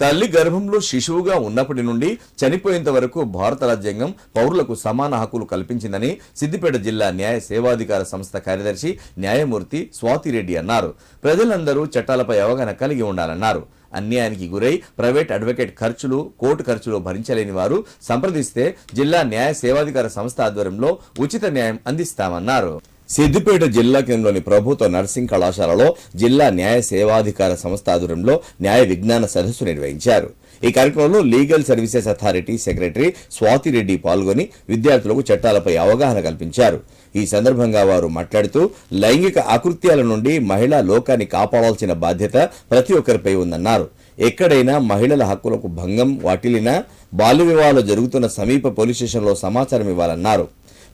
తల్లి గర్భంలో శిశువుగా ఉన్నప్పటి నుండి చనిపోయేంత వరకు భారత రాజ్యాంగం పౌరులకు సమాన హక్కులు కల్పించిందని సిద్దిపేట జిల్లా న్యాయ సేవాధికార సంస్థ కార్యదర్శి న్యాయమూర్తి స్వాతిరెడ్డి అన్నారు. ప్రజలందరూ చట్టాలపై అవగాహన కలిగి ఉండాలన్నారు. అన్యాయానికి గురై ప్రైవేట్ అడ్వకేట్ ఖర్చులు కోర్టు ఖర్చులు భరించలేని వారు సంప్రదిస్తే జిల్లా న్యాయ సేవాధికార సంస్థ ఆధ్వర్యంలో ఉచిత న్యాయం అందిస్తామన్నారు. సిద్దిపేట జిల్లా కేంద్రంలోని ప్రభుత్వ నర్సింగ్ కళాశాలలో జిల్లా న్యాయ సేవాధికార సంస్థ ఆధ్వర్యంలో న్యాయ విజ్ఞాన సదస్సు నిర్వహించారు. ఈ కార్యక్రమంలో legal services authority secretary Swathi Reddy పాల్గొని విద్యార్థులకు చట్టాలపై అవగాహన కల్పించారు. ఈ సందర్భంగా వారు మాట్లాడుతూ లైంగిక అకృత్యాల నుండి మహిళా లోకాన్ని కాపాడాల్సిన బాధ్యత ప్రతి ఒక్కరిపై ఉందన్నారు. ఎక్కడైనా మహిళల హక్కులకు భంగం వాటిల్లినా బాల్య వివాహాలు జరుగుతున్న సమీప పోలీస్ స్టేషన్లో సమాచారం ఇవ్వాలన్నారు.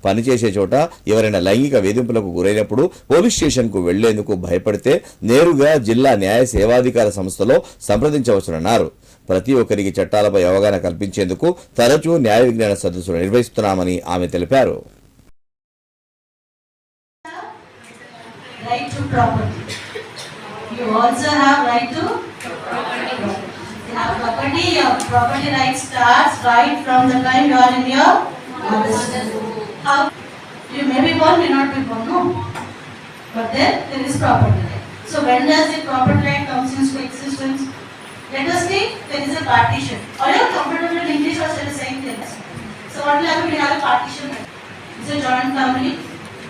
పనిచేసే చోట ఎవరైనా లైంగిక వేధింపులకు గురైనప్పుడు పోలీస్ స్టేషన్కు వెళ్ళేందుకు భయపడితే నేరుగా జిల్లా న్యాయ సేవాధికార సంస్థలో సంప్రదించవచ్చునన్నారు ప్రతి ఒక్కరికి చట్టాలపై అవగాహన కల్పించేందుకు తరచూ న్యాయ విజ్ఞాన సదస్సులు నిర్వహిస్తున్నామని ఆమె తెలిపారు right to property. You also have right to property. Property, your property right starts right from the time you are in your mother's womb. You may be born, may not be born, no. But then there is property. So when does the property comes into existence? Let us see, there is a partition. Are you comfortable in English or shall I say things? So what will happen, we have a partition. It's a joint family.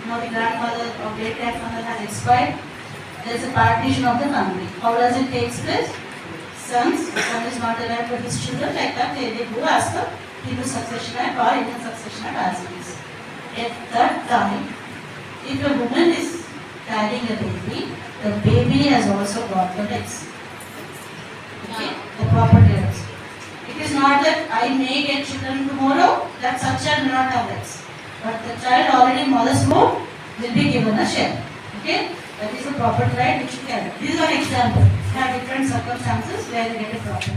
Now the grandfather or great grandfather has expired. There is a partition of the family. How does it take place? Sons, son is not alive but his children like that they, they go as the Hindu succession act or Indian succession act as it is. At that time, if a woman is carrying a baby, the baby has also got the rights. Okay, the property rights. It is not that I may get children tomorrow, that such child may not have rights. But the child already mother's womb will be given a share. Okay, that is the property right which you carry. This is an example. There are different circumstances where you get a property.